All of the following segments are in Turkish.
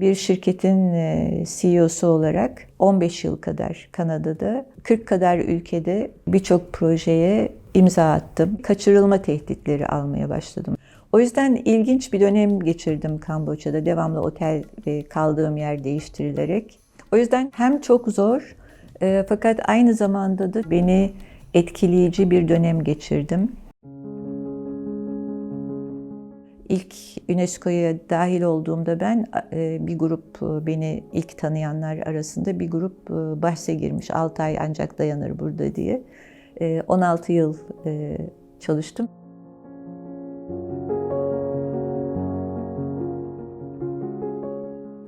Bir şirketin e, CEO'su olarak 15 yıl kadar Kanada'da, 40 kadar ülkede birçok projeye imza attım. Kaçırılma tehditleri almaya başladım. O yüzden ilginç bir dönem geçirdim Kamboçya'da. Devamlı otel ve kaldığım yer değiştirilerek. O yüzden hem çok zor e, fakat aynı zamanda da beni etkileyici bir dönem geçirdim. İlk UNESCO'ya dahil olduğumda ben e, bir grup e, beni ilk tanıyanlar arasında bir grup e, bahse girmiş. 6 ay ancak dayanır burada diye. 16 yıl çalıştım.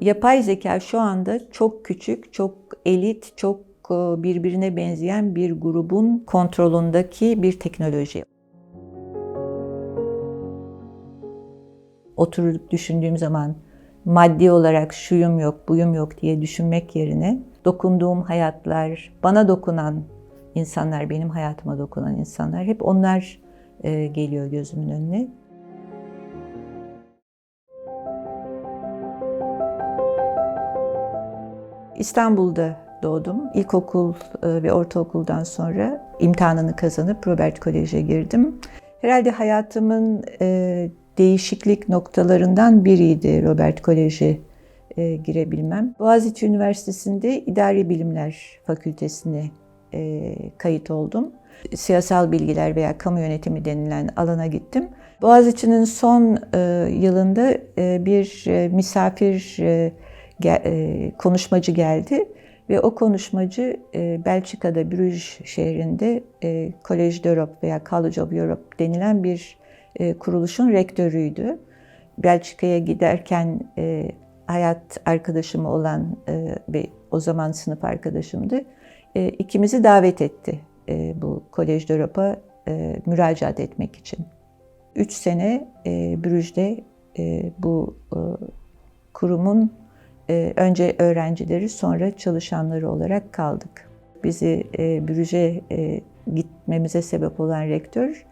Yapay zeka şu anda çok küçük, çok elit, çok birbirine benzeyen bir grubun kontrolündeki bir teknoloji. Oturup düşündüğüm zaman maddi olarak şuyum yok, buyum yok diye düşünmek yerine dokunduğum hayatlar, bana dokunan insanlar, benim hayatıma dokunan insanlar hep onlar e, geliyor gözümün önüne. İstanbul'da doğdum. İlkokul e, ve ortaokuldan sonra imtihanını kazanıp Robert Kolej'e girdim. Herhalde hayatımın e, değişiklik noktalarından biriydi Robert Kolej'e e, girebilmem. Boğaziçi Üniversitesi'nde İdari Bilimler Fakültesine e, kayıt oldum. Siyasal bilgiler veya kamu yönetimi denilen alana gittim. Boğaziçi'nin son e, yılında e, bir e, misafir e, e, konuşmacı geldi ve o konuşmacı e, Belçika'da Bruges şehrinde e, Collège d'Europe veya College of Europe denilen bir e, kuruluşun rektörüydü. Belçika'ya giderken e, hayat arkadaşım olan e, ve o zaman sınıf arkadaşımdı. E, ikimizi davet etti e, bu Kolej d'Europe'a e, müracaat etmek için. Üç sene Brüj'de bu kurumun önce öğrencileri sonra çalışanları olarak kaldık. Bizi Brüj'e gitmemize sebep olan rektör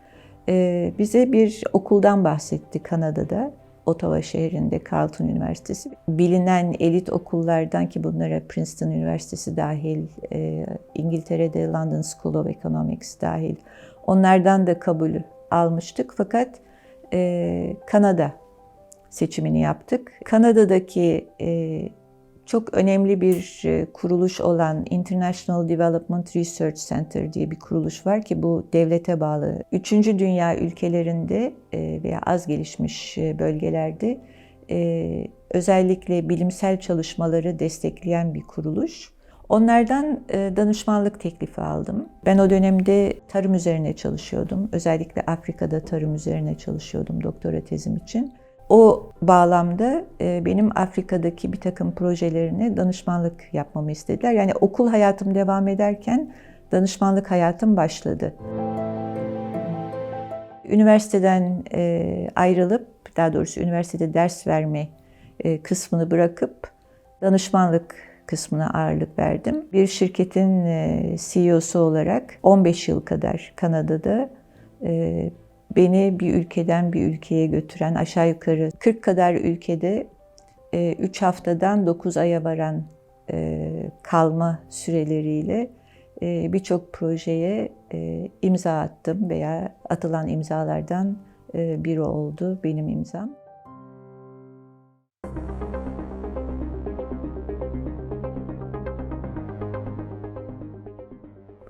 ee, bize bir okuldan bahsetti Kanada'da. Ottawa şehrinde Carleton Üniversitesi. Bilinen elit okullardan ki bunlara Princeton Üniversitesi dahil, e, İngiltere'de London School of Economics dahil. Onlardan da kabul almıştık fakat e, Kanada seçimini yaptık. Kanada'daki e, çok önemli bir e, kuruluş olan International Development Research Center diye bir kuruluş var ki bu devlete bağlı. Üçüncü dünya ülkelerinde e, veya az gelişmiş e, bölgelerde özellikle bilimsel çalışmaları destekleyen bir kuruluş. Onlardan danışmanlık teklifi aldım. Ben o dönemde tarım üzerine çalışıyordum. Özellikle Afrika'da tarım üzerine çalışıyordum doktora tezim için. O bağlamda e, benim Afrika'daki bir takım projelerine danışmanlık yapmamı istediler. Yani okul hayatım devam ederken danışmanlık hayatım başladı. Üniversiteden e, ayrılıp, daha doğrusu üniversitede ders verme e, kısmını bırakıp danışmanlık kısmına ağırlık verdim. Bir şirketin CEO'su olarak 15 yıl kadar Kanada'da beni bir ülkeden bir ülkeye götüren aşağı yukarı 40 kadar ülkede 3 e, haftadan 9 aya varan e, kalma süreleriyle e, birçok projeye imza attım veya atılan imzalardan biri oldu benim imzam.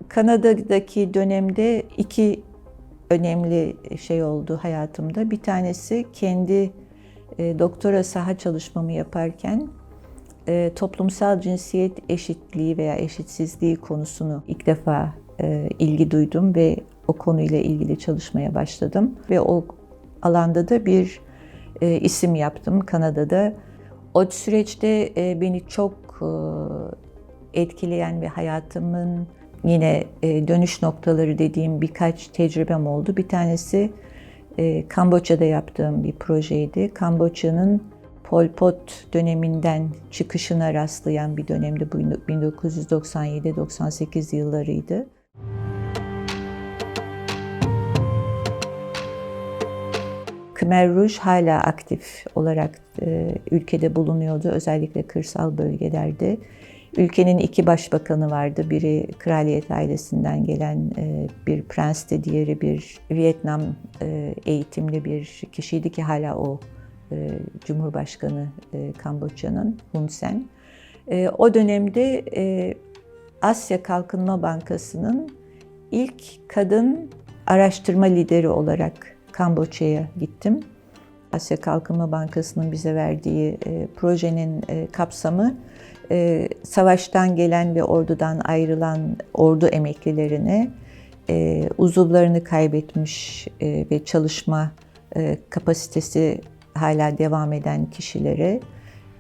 Kanada'daki dönemde iki önemli şey oldu hayatımda. Bir tanesi kendi e, doktora saha çalışmamı yaparken e, toplumsal cinsiyet eşitliği veya eşitsizliği konusunu ilk defa e, ilgi duydum ve o konuyla ilgili çalışmaya başladım. Ve o alanda da bir isim yaptım Kanada'da. O süreçte beni çok etkileyen ve hayatımın yine e, dönüş noktaları dediğim birkaç tecrübem oldu. Bir tanesi e, Kamboçya'da yaptığım bir projeydi. Kamboçya'nın Pol Pot döneminden çıkışına rastlayan bir dönemde bu 1997-98 yıllarıydı. Khmer Rouge hala aktif olarak e, ülkede bulunuyordu. Özellikle kırsal bölgelerde. Ülkenin iki başbakanı vardı. Biri kraliyet ailesinden gelen e, bir prensti, diğeri bir Vietnam e, eğitimli bir kişiydi ki hala o e, Cumhurbaşkanı Kamboçya'nın Hun Sen. O dönemde Asya Kalkınma Bankası'nın ilk kadın araştırma lideri olarak Kamboçya'ya gittim. Asya Kalkınma Bankası'nın bize verdiği e, projenin e, kapsamı e, savaştan gelen ve ordudan ayrılan ordu emeklilerine e, uzuvlarını kaybetmiş e, ve çalışma e, kapasitesi hala devam eden kişilere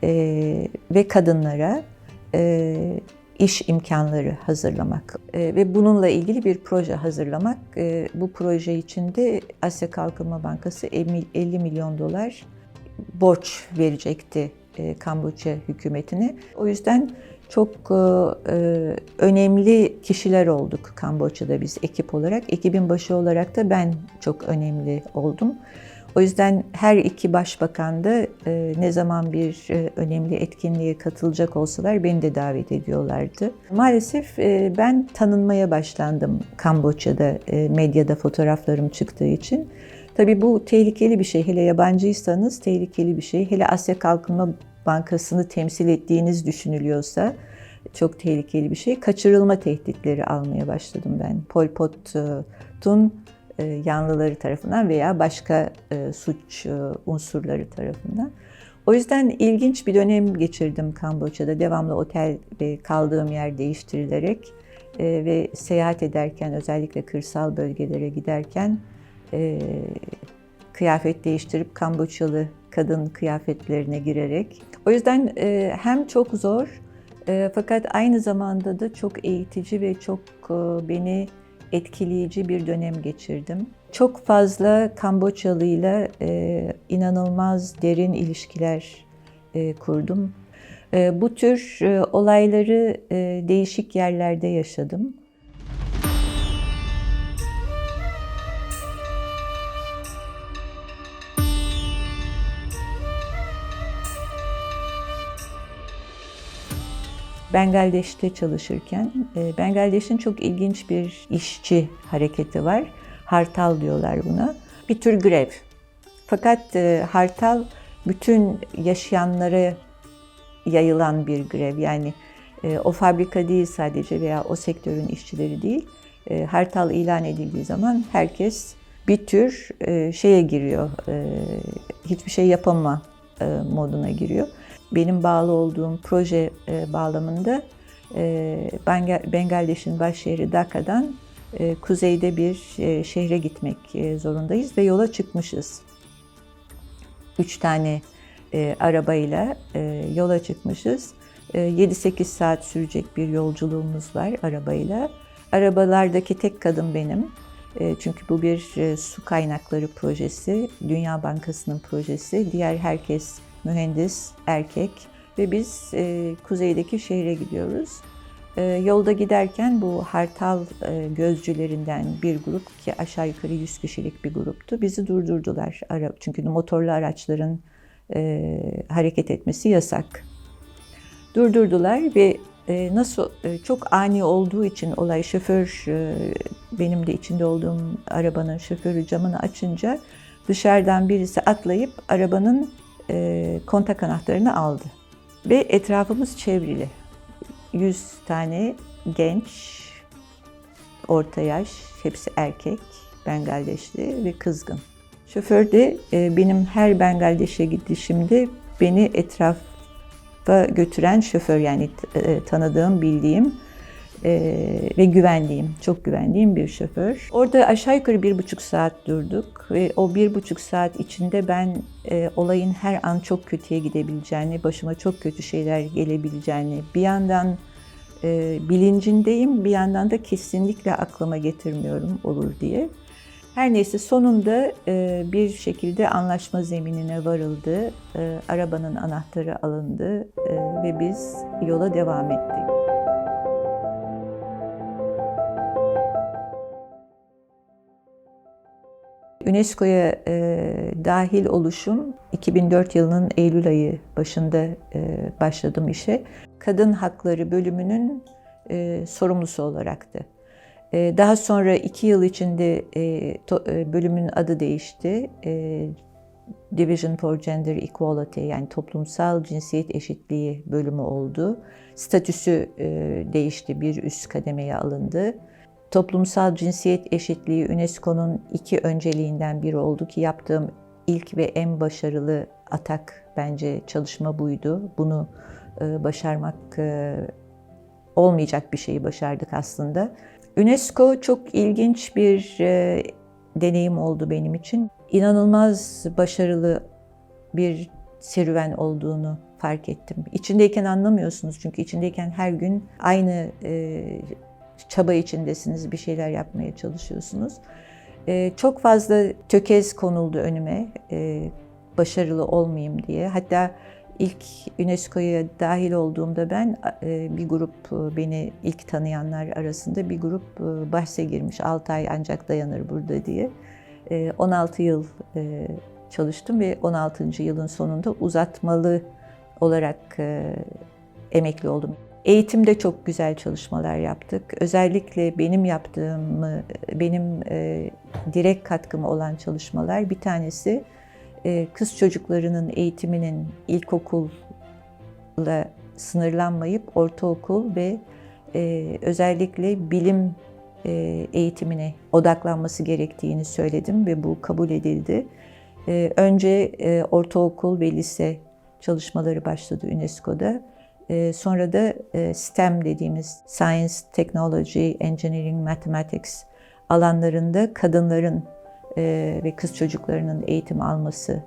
e, ve kadınlara e, iş imkanları hazırlamak e, ve bununla ilgili bir proje hazırlamak. E, bu proje içinde Asya Kalkınma Bankası 50 milyon dolar borç verecekti e, Kamboçya hükümetine. O yüzden çok e, önemli kişiler olduk Kamboçya'da biz ekip olarak. Ekibin başı olarak da ben çok önemli oldum. O yüzden her iki başbakan da e, ne zaman bir e, önemli etkinliğe katılacak olsalar beni de davet ediyorlardı. Maalesef e, ben tanınmaya başlandım Kamboçya'da e, medyada fotoğraflarım çıktığı için. Tabii bu tehlikeli bir şey. Hele yabancıysanız tehlikeli bir şey. Hele Asya Kalkınma Bankası'nı temsil ettiğiniz düşünülüyorsa çok tehlikeli bir şey. Kaçırılma tehditleri almaya başladım ben. Pol Pot'un e, yanlıları tarafından veya başka e, suç e, unsurları tarafından. O yüzden ilginç bir dönem geçirdim Kamboçya'da. Devamlı otel ve kaldığım yer değiştirilerek ve seyahat ederken özellikle kırsal bölgelere giderken kıyafet değiştirip Kamboçyalı kadın kıyafetlerine girerek. O yüzden hem çok zor fakat aynı zamanda da çok eğitici ve çok beni etkileyici bir dönem geçirdim. Çok fazla Kamboçyalı ile e, inanılmaz derin ilişkiler e, kurdum. E, bu tür e, olayları e, değişik yerlerde yaşadım. Bengaldeş'te çalışırken, e, Bengaldeş'in çok ilginç bir işçi hareketi var. Hartal diyorlar buna. Bir tür grev. Fakat e, hartal bütün yaşayanlara yayılan bir grev. Yani e, o fabrika değil sadece veya o sektörün işçileri değil. Hartal ilan edildiği zaman herkes bir tür şeye giriyor. Hiçbir şey yapama moduna giriyor benim bağlı olduğum proje e, bağlamında e, Bengaldeş'in baş şehri Daka'dan e, kuzeyde bir e, şehre gitmek e, zorundayız ve yola çıkmışız. Üç tane e, arabayla e, yola çıkmışız. E, 7-8 saat sürecek bir yolculuğumuz var arabayla. Arabalardaki tek kadın benim. E, çünkü bu bir e, su kaynakları projesi, Dünya Bankası'nın projesi. Diğer herkes mühendis, erkek ve biz e, kuzeydeki şehre gidiyoruz. E, yolda giderken bu hartal e, gözcülerinden bir grup ki aşağı yukarı 100 kişilik bir gruptu. Bizi durdurdular. Ara, çünkü motorlu araçların e, hareket etmesi yasak. Durdurdular ve e, nasıl e, çok ani olduğu için olay şoför e, benim de içinde olduğum arabanın şoförü camını açınca dışarıdan birisi atlayıp arabanın kontak anahtarını aldı. Ve etrafımız çevrili. 100 tane genç, orta yaş, hepsi erkek, Bengaldeşli ve kızgın. Şoför de e, benim her Bengaldeş'e gidişimde beni etrafa götüren şoför yani e, tanıdığım, bildiğim e, ve güvendiğim, çok güvendiğim bir şoför. Orada aşağı yukarı bir buçuk saat durduk ve o bir buçuk saat içinde ben e, olayın her an çok kötüye gidebileceğini, başıma çok kötü şeyler gelebileceğini bir yandan e, bilincindeyim, bir yandan da kesinlikle aklıma getirmiyorum olur diye. Her neyse sonunda e, bir şekilde anlaşma zeminine varıldı, e, arabanın anahtarı alındı e, ve biz yola devam ettik. UNESCO'ya e, dahil oluşum 2004 yılının Eylül ayı başında e, başladım işe. Kadın hakları bölümünün e, sorumlusu olaraktı. E, daha sonra iki yıl içinde e, to, e, bölümün adı değişti. E, Division for Gender Equality yani toplumsal cinsiyet eşitliği bölümü oldu. Statüsü e, değişti, bir üst kademeye alındı. Toplumsal cinsiyet eşitliği UNESCO'nun iki önceliğinden biri oldu ki yaptığım ilk ve en başarılı atak bence çalışma buydu. Bunu e, başarmak e, olmayacak bir şeyi başardık aslında. UNESCO çok ilginç bir e, deneyim oldu benim için. İnanılmaz başarılı bir serüven olduğunu fark ettim. İçindeyken anlamıyorsunuz çünkü içindeyken her gün aynı çaba içindesiniz, bir şeyler yapmaya çalışıyorsunuz. E, çok fazla tökez konuldu önüme, e, başarılı olmayayım diye. Hatta ilk UNESCO'ya dahil olduğumda ben e, bir grup e, beni ilk tanıyanlar arasında bir grup bahse girmiş. 6 ay ancak dayanır burada diye. 16 yıl çalıştım ve 16. yılın sonunda uzatmalı olarak emekli oldum. Eğitimde çok güzel çalışmalar yaptık. Özellikle benim yaptığımı, benim direkt katkım olan çalışmalar bir tanesi e, kız çocuklarının eğitiminin ilkokulla sınırlanmayıp ortaokul ve e, özellikle bilim e, eğitimine odaklanması gerektiğini söyledim ve bu kabul edildi. Önce ortaokul ve lise çalışmaları başladı UNESCO'da. Sonra da STEM dediğimiz Science, Technology, Engineering, Mathematics alanlarında kadınların e, ve kız çocuklarının eğitim alması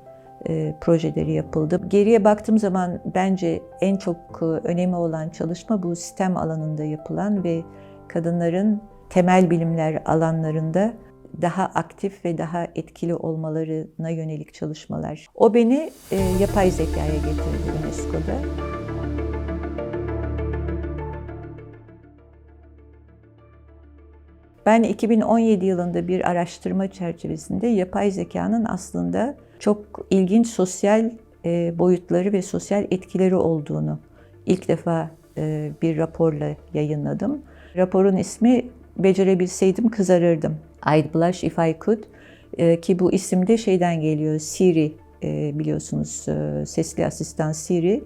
e, projeleri yapıldı. Geriye baktığım zaman bence en çok e, önemi olan çalışma bu sistem alanında yapılan ve kadınların temel bilimler alanlarında daha aktif ve daha etkili olmalarına yönelik çalışmalar. O beni e, yapay zekaya getirdi UNESCO'da. Ben 2017 yılında bir araştırma çerçevesinde yapay zekanın aslında çok ilginç sosyal e, boyutları ve sosyal etkileri olduğunu ilk defa e, bir raporla yayınladım. Raporun ismi Becerebilseydim Kızarırdım. I'd blush if I could e, ki bu isim de şeyden geliyor Siri biliyorsunuz sesli asistan Siri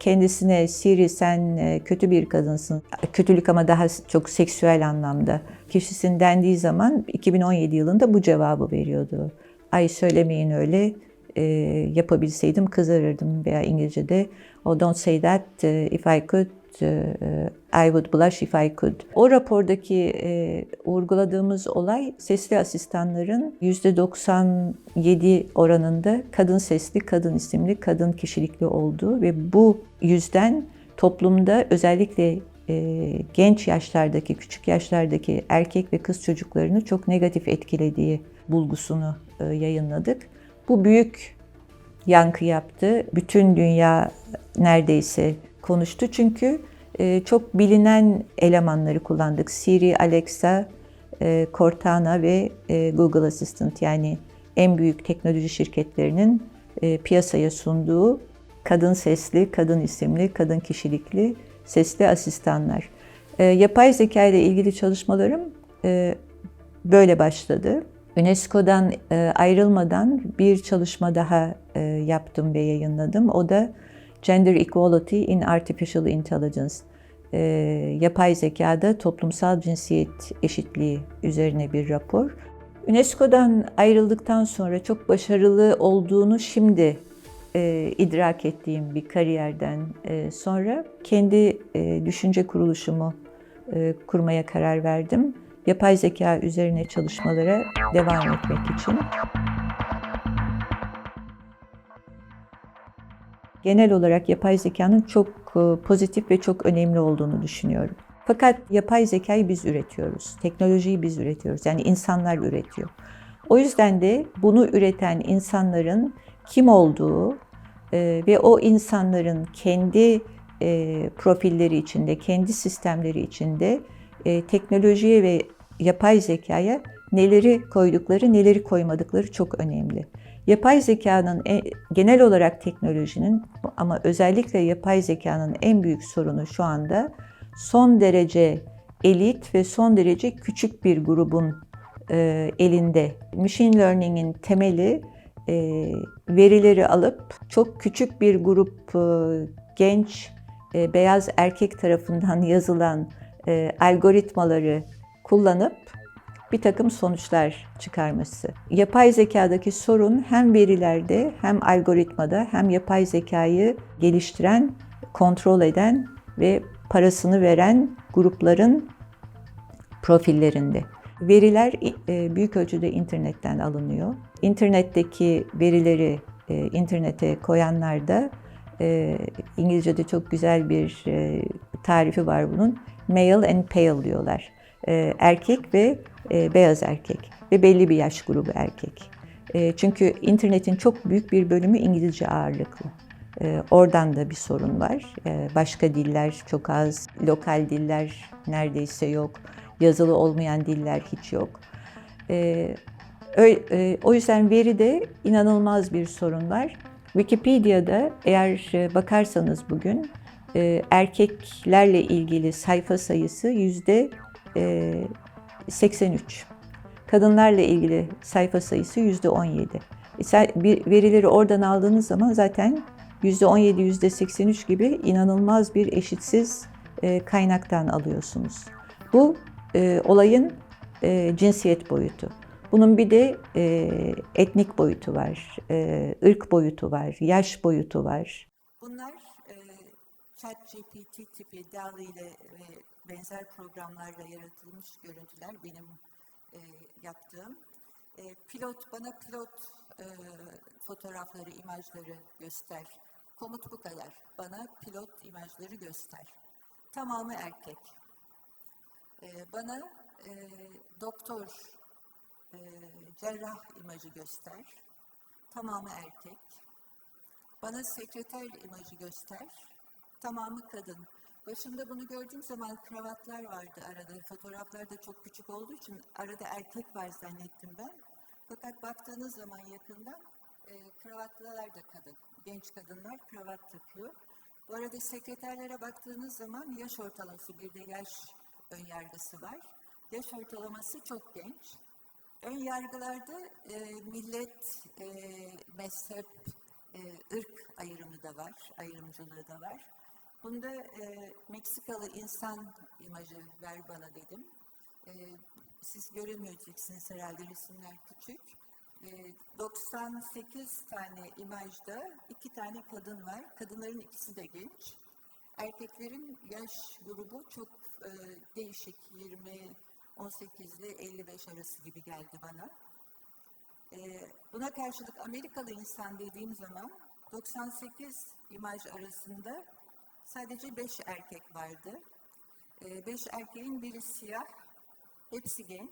kendisine Siri sen e, kötü bir kadınsın, kötülük ama daha çok seksüel anlamda. Kişisin dendiği zaman 2017 yılında bu cevabı veriyordu. Ay söylemeyin öyle, e, yapabilseydim kızarırdım veya İngilizce'de. Oh don't say that e, if I could I would blush if I could. O rapordaki e, vurguladığımız olay sesli asistanların %97 oranında kadın sesli, kadın isimli, kadın kişilikli olduğu ve bu yüzden toplumda özellikle e, genç yaşlardaki, küçük yaşlardaki erkek ve kız çocuklarını çok negatif etkilediği bulgusunu e, yayınladık. Bu büyük yankı yaptı. Bütün dünya neredeyse konuştu. Çünkü e, çok bilinen elemanları kullandık. Siri, Alexa, e, Cortana ve e, Google Assistant yani en büyük teknoloji şirketlerinin piyasaya sunduğu kadın sesli, kadın isimli, kadın kişilikli sesli asistanlar. Yapay zeka ile ilgili çalışmalarım böyle başladı. UNESCO'dan ayrılmadan bir çalışma daha yaptım ve yayınladım. O da Gender Equality in Artificial Intelligence, e, yapay zekada toplumsal cinsiyet eşitliği üzerine bir rapor. UNESCO'dan ayrıldıktan sonra çok başarılı olduğunu şimdi e, idrak ettiğim bir kariyerden e, sonra kendi e, düşünce kuruluşumu e, kurmaya karar verdim. Yapay zeka üzerine çalışmalara devam etmek için. Genel olarak yapay zekanın çok e, pozitif ve çok önemli olduğunu düşünüyorum. Fakat yapay zekayı biz üretiyoruz. Teknolojiyi biz üretiyoruz. Yani insanlar üretiyor. O yüzden de bunu üreten insanların kim olduğu e, ve o insanların kendi e, profilleri içinde, kendi sistemleri içinde teknolojiye ve yapay zekaya neleri koydukları, neleri koymadıkları çok önemli. Yapay zekanın e- genel olarak teknolojinin ama özellikle yapay zekanın en büyük sorunu şu anda son derece elit ve son derece küçük bir grubun e, elinde. Machine learning'in temeli e, verileri alıp çok küçük bir grup e, genç e, beyaz erkek tarafından yazılan e, algoritmaları kullanıp bir takım sonuçlar çıkarması. Yapay zekadaki sorun hem verilerde hem algoritmada hem yapay zekayı geliştiren, kontrol eden ve parasını veren grupların profillerinde. Veriler e, büyük ölçüde internetten alınıyor. İnternetteki verileri e, internete koyanlar da e, İngilizce'de çok güzel bir tarifi var bunun. Male and pale diyorlar. Erkek ve beyaz erkek ve belli bir yaş grubu erkek. Çünkü internetin çok büyük bir bölümü İngilizce ağırlıklı. Oradan da bir sorun var. Başka diller çok az, lokal diller neredeyse yok yazılı olmayan diller hiç yok. E, o yüzden veride inanılmaz bir sorun var. Wikipedia'da eğer e, bakarsanız bugün e, erkeklerle ilgili sayfa sayısı yüzde 83. Kadınlarla ilgili sayfa sayısı yüzde 17. Verileri oradan aldığınız zaman zaten yüzde 17, yüzde 83 gibi inanılmaz bir eşitsiz kaynaktan alıyorsunuz. Bu e, olayın e, cinsiyet boyutu. Bunun bir de e, etnik boyutu var, e, ırk boyutu var, yaş boyutu var. Bunlar e, ChatGPT tipi DALL ile ve benzer programlarla yaratılmış görüntüler benim e, yaptığım. E, pilot bana pilot e, fotoğrafları, imajları göster. Komut bu kadar. Bana pilot imajları göster. Tamamı erkek. Ee, bana e, doktor, e, cerrah imajı göster. Tamamı erkek. Bana sekreter imajı göster. Tamamı kadın. Başında bunu gördüğüm zaman kravatlar vardı arada. Fotoğraflar da çok küçük olduğu için arada erkek var zannettim ben. Fakat baktığınız zaman yakından e, kravatlılar da kadın. Genç kadınlar kravat takıyor. Bu arada sekreterlere baktığınız zaman yaş ortalaması bir de yaş ön yargısı var. Yaş ortalaması çok genç. Ön yargılarda e, millet, e, mezhep, e, ırk ayrımı da var, ayrımcılığı da var. Bunda e, Meksikalı insan imajı ver bana dedim. E, siz göremeyeceksiniz herhalde resimler küçük. E, 98 tane imajda iki tane kadın var. Kadınların ikisi de genç. Erkeklerin yaş grubu çok e, değişik. 20, 18 ile 55 arası gibi geldi bana. E, buna karşılık Amerikalı insan dediğim zaman 98 imaj arasında sadece 5 erkek vardı. 5 e, erkeğin biri siyah, hepsi genç.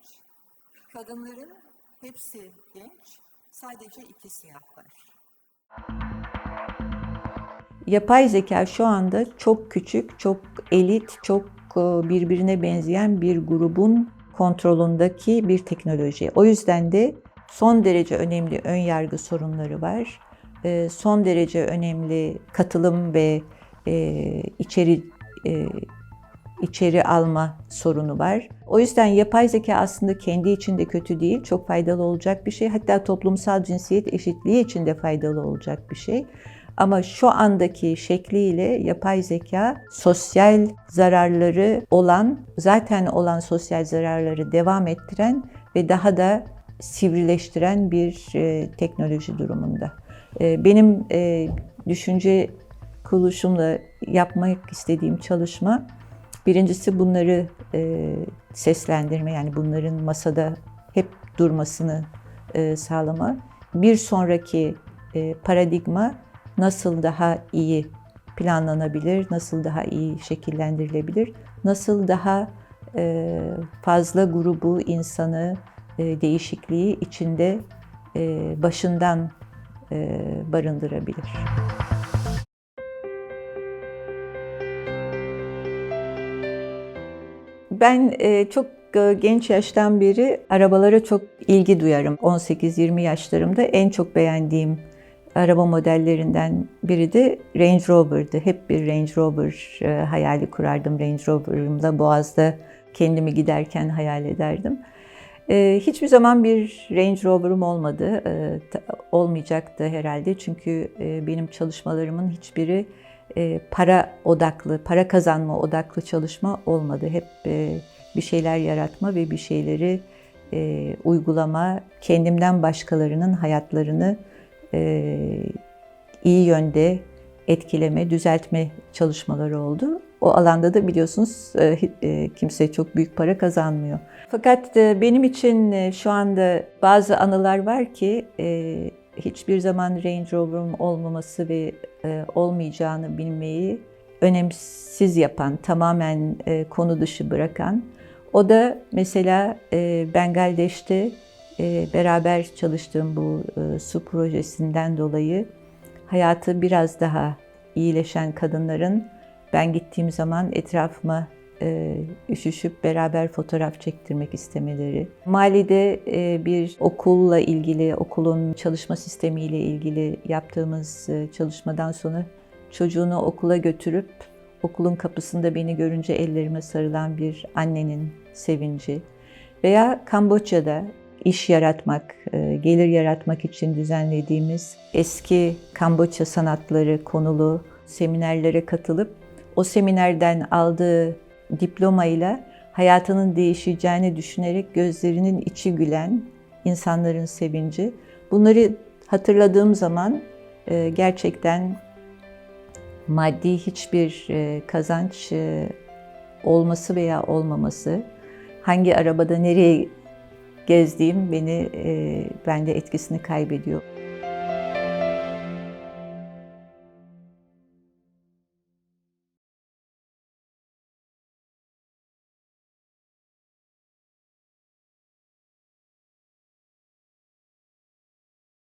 Kadınların hepsi genç, sadece iki siyah var. Yapay zeka şu anda çok küçük, çok elit, çok e, birbirine benzeyen bir grubun kontrolündeki bir teknoloji. O yüzden de son derece önemli ön yargı sorunları var. E, son derece önemli katılım ve e, içeri içeri alma sorunu var. O yüzden yapay zeka aslında kendi içinde kötü değil, çok faydalı olacak bir şey. Hatta toplumsal cinsiyet eşitliği için de faydalı olacak bir şey. Ama şu andaki şekliyle yapay zeka sosyal zararları olan, zaten olan sosyal zararları devam ettiren ve daha da sivrileştiren bir e, teknoloji durumunda. E, benim e, düşünce kuruluşumla yapmak istediğim çalışma birincisi bunları e, seslendirme yani bunların masada hep durmasını e, sağlama. Bir sonraki e, paradigma nasıl daha iyi planlanabilir, nasıl daha iyi şekillendirilebilir, nasıl daha e, fazla grubu, insanı, e, değişikliği içinde e, başından barındırabilir. Ben çok e, genç yaştan beri arabalara çok ilgi duyarım. 18-20 yaşlarımda en çok beğendiğim araba modellerinden biri de Range Rover'dı. Hep bir Range Rover e, hayali kurardım. Range Rover'ımla Boğaz'da kendimi giderken hayal ederdim. E, hiçbir zaman bir Range Rover'ım olmadı. E, olmayacaktı herhalde çünkü e, benim çalışmalarımın hiçbiri e, para odaklı, para kazanma odaklı çalışma olmadı. Hep e, bir şeyler yaratma ve bir şeyleri e, uygulama, kendimden başkalarının hayatlarını e, iyi yönde etkileme, düzeltme çalışmaları oldu. O alanda da biliyorsunuz e, e, kimse çok büyük para kazanmıyor. Fakat e, benim için e, şu anda bazı anılar var ki e, hiçbir zaman Range Rover'ım olmaması ve e, olmayacağını bilmeyi önemsiz yapan, tamamen e, konu dışı bırakan. O da mesela e, Bengaldeş'te e, beraber çalıştığım bu e, su projesinden dolayı hayatı biraz daha iyileşen kadınların ben gittiğim zaman etrafıma e, üşüşüp beraber fotoğraf çektirmek istemeleri. Mali'de e, bir okulla ilgili, okulun çalışma sistemiyle ilgili yaptığımız e, çalışmadan sonra çocuğunu okula götürüp okulun kapısında beni görünce ellerime sarılan bir annenin sevinci veya Kamboçya'da iş yaratmak, e, gelir yaratmak için düzenlediğimiz eski Kamboçya sanatları konulu seminerlere katılıp o seminerden aldığı diplomayla hayatının değişeceğini düşünerek gözlerinin içi gülen insanların sevinci. Bunları hatırladığım zaman e, gerçekten maddi hiçbir e, kazanç e, olması veya olmaması, hangi arabada nereye gezdiğim beni bende etkisini kaybediyor.